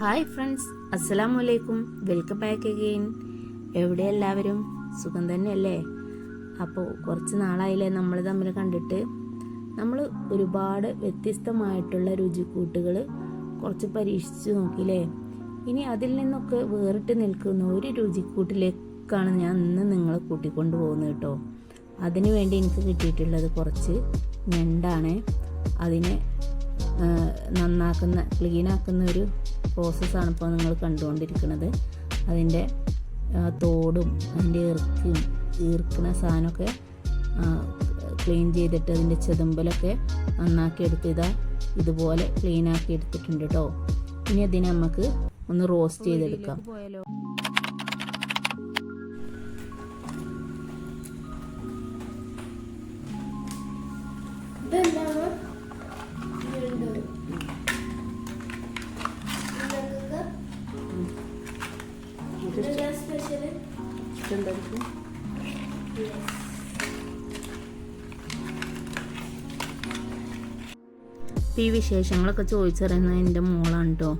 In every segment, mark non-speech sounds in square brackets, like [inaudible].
Hi friends അസ്സലാമു അലൈക്കും welcome back again എവിടെ എല്ലാവരും? സുഖം തന്നെയല്ലേ? അപ്പോൾ കുറച്ച് നാളായില്ലേ നമ്മൾ തമ്മിൽ കണ്ടിട്ട്. നമ്മൾ ഒരുപാട് വ്യത്യസ്തമായിട്ടുള്ള രുചിക്കൂട്ടുകൾ കുറച്ച് പരീക്ഷിച്ച് നോക്കിയില്ലേ? ഇനി അതിൽ നിന്നൊക്കെ വേറിട്ട് നിൽക്കുന്ന ഒരു രുചിക്കൂട്ടിലേക്കാണ് ഞാൻ ഇന്ന് നിങ്ങളെ കൂട്ടിക്കൊണ്ട് പോകുന്നത് കേട്ടോ. അതിനു വേണ്ടി എനിക്ക് കിട്ടിയിട്ടുള്ളത് കുറച്ച് ഞണ്ടാണ്. അതിനെ നന്നാക്കുന്ന ക്ലീനാക്കുന്ന ഒരു പ്രോസസ്സാണ് ഇപ്പോൾ നിങ്ങൾ കണ്ടുകൊണ്ടിരിക്കുന്നത്. അതിന്റെ തോടും അതിന്റെ ഇറക്കും ഈർക്കുന്ന സാധനമൊക്കെ ക്ലീൻ ചെയ്തിട്ട് അതിന്റെ ചെതുമ്പലൊക്കെ നന്നാക്കി എടുത്ത് ഇതാ ഇതുപോലെ ക്ലീൻ ആക്കി എടുത്തിട്ടുണ്ട് കേട്ടോ ഇനി അതിനെ നമുക്ക് ഒന്ന് റോസ്റ്റ് ചെയ്തെടുക്കാം. പോയാലോ? ഇപ്പം ഈ വിശേഷങ്ങളൊക്കെ ചോദിച്ചറിയുന്നത് എന്റെ മോളാണ് കേട്ടോ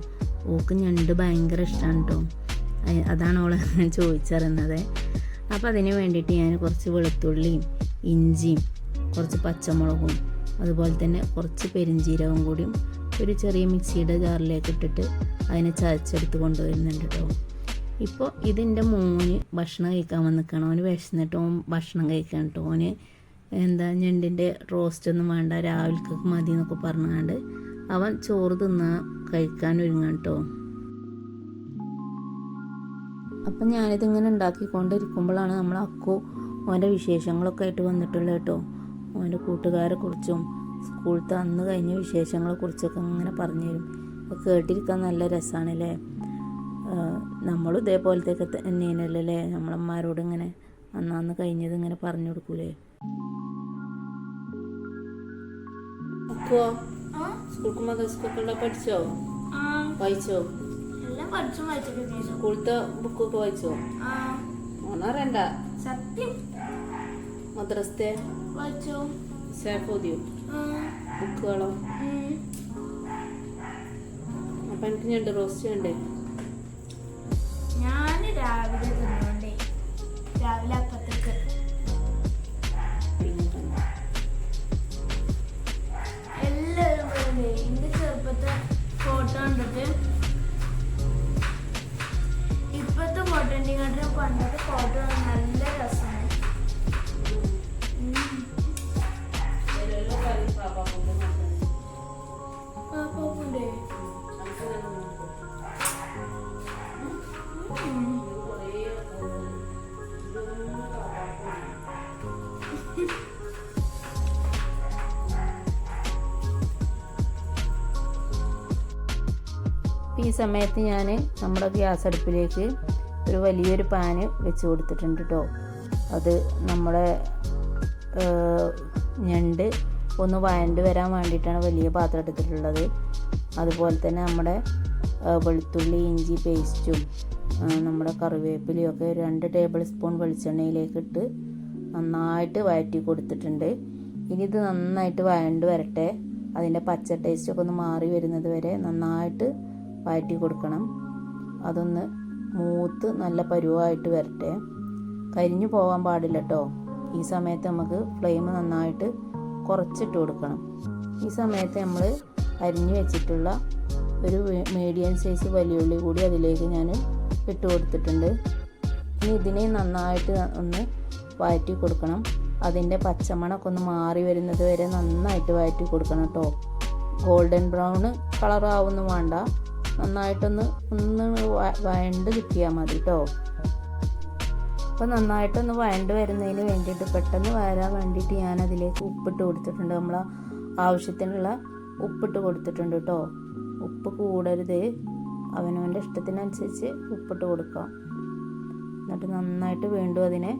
ഓക്ക് ഞണ്ട് ഭയങ്കര ഇഷ്ടമാണ് കേട്ടോ അതാണ് അവൾ [laughs] ചോദിച്ചറിയുന്നത്. അപ്പോൾ അതിന് വേണ്ടിയിട്ട് ഞാൻ കുറച്ച് വെളുത്തുള്ളിയും ഇഞ്ചിയും കുറച്ച് പച്ചമുളകും അതുപോലെ തന്നെ കുറച്ച് പെരിഞ്ചീരകം കൂടിയും ഒരു ചെറിയ മിക്സിയുടെ ജാറിലേക്ക് ഇട്ടിട്ട് അതിനെ ചതച്ചെടുത്ത് കൊണ്ടുവരുന്നുണ്ട് കേട്ടോ ഇപ്പോൾ ഇതിന്റെ മോന് ഭക്ഷണം കഴിക്കാൻ വന്നിക്കണം. ഓന് വിശന്നിട്ട് ഓൻ ഭക്ഷണം കഴിക്കാൻ കേട്ടോ ഓന് എന്താ ഞണ്ടിന്റെ റോസ്റ്റ് ഒന്നും വേണ്ട രാവിലേക്ക് മതി എന്നൊക്കെ പറഞ്ഞാണ്ട് അവൻ ചോറ് തിന്നാൻ കഴിക്കാൻ ഒരുങ്ങാൻ കേട്ടോ അപ്പം ഞാനിതിങ്ങനെ ഉണ്ടാക്കിക്കൊണ്ടിരിക്കുമ്പോഴാണ് നമ്മൾ അക്കു ഓന്റെ വിശേഷങ്ങളൊക്കെ ആയിട്ട് വന്നിട്ടുള്ളത് കേട്ടോ ഓന്റെ കൂട്ടുകാരെ കുറിച്ചും സ്കൂളത്തെ അന്ന് കഴിഞ്ഞ വിശേഷങ്ങളെ കുറിച്ചൊക്കെ അങ്ങനെ പറഞ്ഞു തരും കേട്ടിരിക്കാൻ നല്ല രസമാണല്ലേ നമ്മളും ഇതേപോലത്തെയൊക്കെ തന്നെയാണല്ലോ അല്ലേ? നമ്മളമ്മമാരോട് ഇങ്ങനെ അന്നാന്ന് കഴിഞ്ഞത് ഇങ്ങനെ പറഞ്ഞു കൊടുക്കൂലേ? പഠിച്ചോ? വായിച്ചോ? സ്കൂളത്തെ ബുക്കൊക്കെ വായിച്ചോ? ഓണറണ്ട സത്യം. മദ്രസത്തെ? വായിച്ചു? സേഫോദിയോ ബുക്കുകളോ അപ്പൊ എനിക്ക് ഞണ്ട് റോസ്റ്റ് ചെയ്യണ്ടേ? രാവിലെ തിന്നോണ്ടേ രാവിലെ ഈ സമയത്ത് ഞാൻ നമ്മുടെ ഗ്യാസ് അടുപ്പിലേക്ക് ഒരു വലിയൊരു പാന് വെച്ച് കൊടുത്തിട്ടുണ്ട് കേട്ടോ അത് നമ്മുടെ ഞണ്ട് ഒന്ന് വഴണ്ട് വരാൻ വേണ്ടിയിട്ടാണ് വലിയ പാത്രം എടുത്തിട്ടുള്ളത്. അതുപോലെ തന്നെ നമ്മുടെ വെളുത്തുള്ളി ഇഞ്ചി പേസ്റ്റും നമ്മുടെ കറിവേപ്പിലയും ഒക്കെ രണ്ട് ടേബിൾ സ്പൂൺ വെളിച്ചെണ്ണയിലേക്ക് ഇട്ട് നന്നായിട്ട് വഴറ്റി കൊടുത്തിട്ടുണ്ട്. ഇനി ഇത് നന്നായിട്ട് വഴണ്ട് വരട്ടെ. അതിന്റെ പച്ച ടേസ്റ്റൊക്കെ ഒന്ന് മാറി വരുന്നത് വരെ നന്നായിട്ട് വഴറ്റി കൊടുക്കണം. അതൊന്ന് മൂത്ത് നല്ല പരുവായിട്ട് വരട്ടെ. കരിഞ്ഞു പോകാൻ പാടില്ല കേട്ടോ ഈ സമയത്ത് നമുക്ക് ഫ്ലെയിം നന്നായിട്ട് കുറച്ചിട്ട് കൊടുക്കണം. ഈ സമയത്ത് നമ്മൾ അരിഞ്ഞു വെച്ചിട്ടുള്ള ഒരു മീഡിയം സൈസ് വലിയുള്ളി കൂടി അതിലേക്ക് ഞാൻ ഇട്ട് കൊടുത്തിട്ടുണ്ട്. ഇനി ഇതിനെ നന്നായിട്ട് ഒന്ന് വഴറ്റി കൊടുക്കണം. അതിന്റെ പച്ചമണമൊക്കെ ഒന്ന് മാറി വരുന്നത് വരെ നന്നായിട്ട് വഴറ്റി കൊടുക്കണം കേട്ടോ ഗോൾഡൻ ബ്രൗൺ കളറാവൊന്നും വേണ്ട. നന്നായിട്ടൊന്ന് ഒന്ന് വയണ്ട് കിട്ടിയാൽ മതി കേട്ടോ അപ്പോൾ നന്നായിട്ടൊന്ന് വഴണ്ട് വരുന്നതിന് വേണ്ടിയിട്ട് പെട്ടെന്ന് വരാൻ വേണ്ടിയിട്ട് ഞാൻ അതിലേക്ക് ഉപ്പിട്ട് കൊടുത്തിട്ടുണ്ട്. നമ്മൾ ആവശ്യത്തിനുള്ള ഉപ്പിട്ട് കൊടുത്തിട്ടുണ്ട് കേട്ടോ ഉപ്പ് കൂടരുത്. അവനവന്റെ ഇഷ്ടത്തിനനുസരിച്ച് ഉപ്പിട്ട് കൊടുക്കാം. എന്നിട്ട് നന്നായിട്ട് വീണ്ടും അതിനെ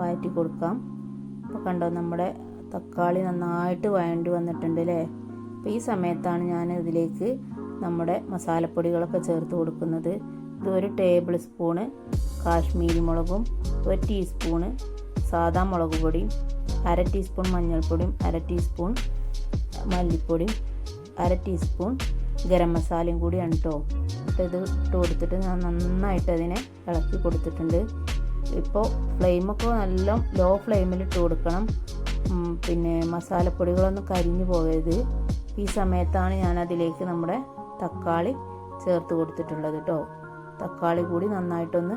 വഴറ്റി കൊടുക്കാം. അപ്പോൾ കണ്ടോ നമ്മുടെ തക്കാളി നന്നായിട്ട് വഴണ്ടി വന്നിട്ടുണ്ട് അല്ലേ അപ്പോൾ ഈ സമയത്താണ് ഞാൻ ഇതിലേക്ക് നമ്മുടെ മസാലപ്പൊടികളൊക്കെ ചേർത്ത് കൊടുക്കുന്നത്. ഇത് ഒരു ടേബിൾ സ്പൂണ് കാശ്മീരി മുളകും ഒരു ടീസ്പൂണ് സാദാ മുളക് പൊടിയും അര ടീസ്പൂൺ മഞ്ഞൾപ്പൊടിയും അര ടീസ്പൂൺ മല്ലിപ്പൊടിയും അര ടീസ്പൂൺ ഗരം മസാലയും കൂടിയാണ് കേട്ടോ ഇത് ഇട്ട് കൊടുത്തിട്ട് ഞാൻ നന്നായിട്ട് അതിനെ ഇളക്കി കൊടുത്തിട്ടുണ്ട്. ഇപ്പോൾ ഫ്ലെയിമൊക്കെ നല്ല ലോ ഫ്ലെയിമിൽ ഇട്ട് കൊടുക്കണം. പിന്നെ മസാലപ്പൊടികളൊന്നും കരിഞ്ഞു പോകരുത്. ഈ സമയത്താണ് ഞാൻ അതിലേക്ക് നമ്മുടെ തക്കാളി ചേർത്ത് കൊടുത്തിട്ടുള്ളത് കേട്ടോ തക്കാളി കൂടി നന്നായിട്ടൊന്ന്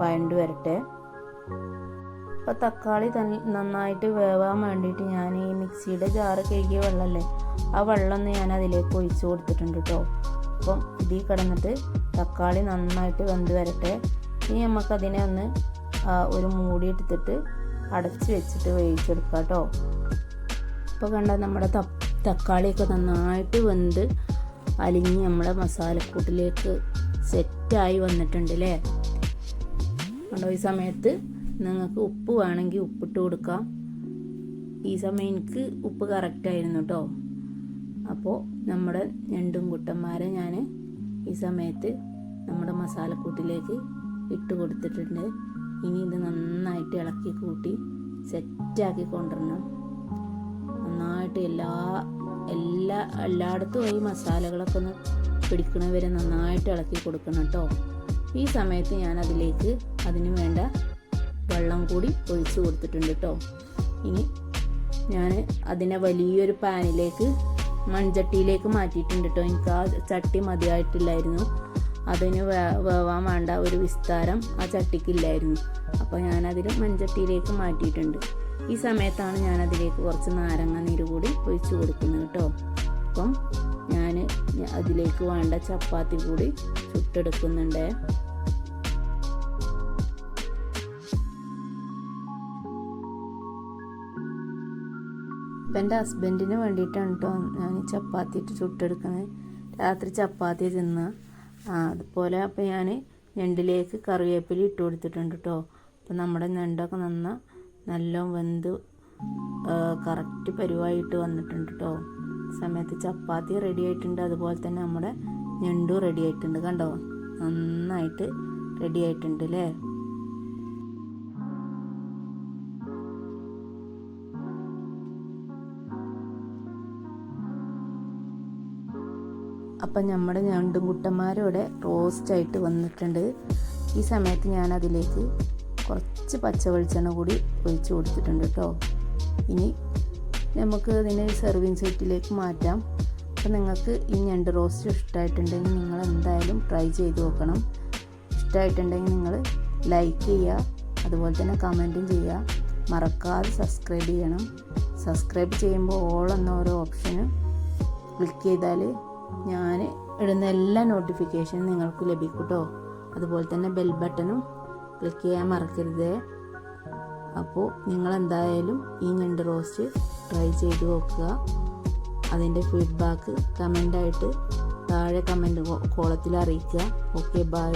വഴണ്ട് വരട്ടെ. അപ്പോൾ തക്കാളി തന്നെ നന്നായിട്ട് വേവാൻ വേണ്ടിയിട്ട് ഞാൻ ഈ മിക്സിയുടെ ജാറ് കഴുകിയ വെള്ളമല്ലേ ആ വെള്ളം ഒന്ന് ഞാൻ അതിലേക്ക് ഒഴിച്ച് കൊടുത്തിട്ടുണ്ട് കേട്ടോ അപ്പം ഇതിൽ കിടന്നിട്ട് തക്കാളി നന്നായിട്ട് വെന്ത് വരട്ടെ. ഇനി നമുക്കതിനെ ഒന്ന് ഒരു മൂടി എടുത്തിട്ട് അടച്ച് വെച്ചിട്ട് വേവിച്ചെടുക്കാം കേട്ടോ ഇപ്പോൾ കണ്ട നമ്മുടെ തക്കാളിയൊക്കെ നന്നായിട്ട് വെന്ത് അലിഞ്ഞ് നമ്മുടെ മസാലക്കൂട്ടിലേക്ക് സെറ്റായി വന്നിട്ടുണ്ട് അല്ലേ കണ്ടോ ഈ സമയത്ത് നിങ്ങൾക്ക് ഉപ്പ് വേണമെങ്കിൽ ഉപ്പിട്ട് കൊടുക്കാം. ഈ സമയം എനിക്ക് ഉപ്പ് കറക്റ്റായിരുന്നു കേട്ടോ അപ്പോൾ നമ്മുടെ രണ്ടും കുട്ടന്മാരെ ഞാൻ ഈ സമയത്ത് നമ്മുടെ മസാലക്കൂട്ടിലേക്ക് ഇട്ട് കൊടുത്തിട്ടുണ്ട്. ഇനി ഇത് നന്നായിട്ട് ഇളക്കി കൂട്ടി സെറ്റാക്കി കൊണ്ടുവരണം. നന്നായിട്ട് എല്ലാ എല്ലാ എല്ലായിടത്തും ഈ മസാലകളൊക്കെ ഒന്ന് പിടിക്കണവരെ നന്നായിട്ട് ഇളക്കി കൊടുക്കണം കേട്ടോ. ഈ സമയത്ത് ഞാൻ അതിലേക്ക് അതിന് വേണ്ട വെള്ളം കൂടി ഒഴിച്ചു കൊടുത്തിട്ടുണ്ട് കേട്ടോ. ഇനി ഞാൻ അതിനെ വലിയൊരു പാനിലേക്ക് മൺചട്ടിയിലേക്ക് മാറ്റിയിട്ടുണ്ട് കേട്ടോ. എനിക്ക് ആ ചട്ടി മതിയായിട്ടില്ലായിരുന്നു. അതിന് വേ വേവാൻ വേണ്ട ഒരു വിസ്താരം ആ ചട്ടിക്കില്ലായിരുന്നു. അപ്പോൾ ഞാനതിൽ മൺചട്ടിയിലേക്ക് മാറ്റിയിട്ടുണ്ട്. ഈ സമയത്താണ് ഞാനതിലേക്ക് കുറച്ച് നാരങ്ങ നീര് കൂടി ഒഴിച്ച് കൊടുക്കുന്നത് കേട്ടോ. അപ്പം ഞാൻ അതിലേക്ക് വേണ്ട ചപ്പാത്തി കൂടി ചുട്ടെടുക്കുന്നുണ്ട്. ഇപ്പം എന്റെ ഹസ്ബൻഡിന് വേണ്ടിയിട്ടാണ് കേട്ടോ ഞാൻ ചപ്പാത്തി ചുട്ടെടുക്കുന്നത് രാത്രി ചപ്പാത്തി തിന്നുക അതുപോലെ അപ്പം ഞാൻ ഞണ്ടിലേക്ക് കറിവേപ്പില ഇട്ട് കൊടുത്തിട്ടുണ്ട് കേട്ടോ അപ്പം നമ്മുടെ ഞണ്ടൊക്കെ നന്ന നല്ല വെന്ത് കറക്റ്റ് പരിവായിട്ട് വന്നിട്ടുണ്ട് കേട്ടോ സമയത്ത് ചപ്പാത്തി റെഡി ആയിട്ടുണ്ട്. അതുപോലെ തന്നെ നമ്മുടെ ഞണ്ടും റെഡി ആയിട്ടുണ്ട് കണ്ടോ? നന്നായിട്ട് റെഡി ആയിട്ടുണ്ട് അല്ലേ അപ്പം നമ്മുടെ ഞണ്ടും കുട്ടന്മാരോടെ റോസ്റ്റായിട്ട് വന്നിട്ടുണ്ട്. ഈ സമയത്ത് ഞാൻ അതിലേക്ക് കുറച്ച് പച്ച വെളിച്ചെണ്ണ കൂടി ഒഴിച്ചു കൊടുത്തിട്ടുണ്ട് കേട്ടോ ഇനി നമുക്ക് ഇതിനെ സെർവിങ് സെറ്റിലേക്ക് മാറ്റാം. അപ്പം നിങ്ങൾക്ക് ഈ ഞണ്ട് റോസ്റ്റ് ഇഷ്ടമായിട്ടുണ്ടെങ്കിൽ നിങ്ങൾ എന്തായാലും ട്രൈ ചെയ്ത് നോക്കണം. ഇഷ്ടമായിട്ടുണ്ടെങ്കിൽ നിങ്ങൾ ലൈക്ക് ചെയ്യുക. അതുപോലെ തന്നെ കമന്റും ചെയ്യുക. മറക്കാതെ സബ്സ്ക്രൈബ് ചെയ്യണം. സബ്സ്ക്രൈബ് ചെയ്യുമ്പോൾ ഓൾ എന്ന ഓരോ ഓപ്ഷന് ക്ലിക്ക് ചെയ്താൽ ഞാൻ ഇടുന്ന എല്ലാ നോട്ടിഫിക്കേഷനും നിങ്ങൾക്ക് ലഭിക്കും കേട്ടോ അതുപോലെ തന്നെ ബെൽ ബട്ടണും ക്ലിക്ക് ചെയ്യാൻ മറക്കരുത്. അപ്പോൾ നിങ്ങൾ എന്തായാലും ഈ ഞണ്ട് റോസ്റ്റ് ട്രൈ ചെയ്ത് നോക്കുക. അതിന്റെ ഫീഡ്ബാക്ക് കമന്റായിട്ട് താഴെ കമന്റ് കോളത്തിൽ അറിയിക്കുക. Okay bye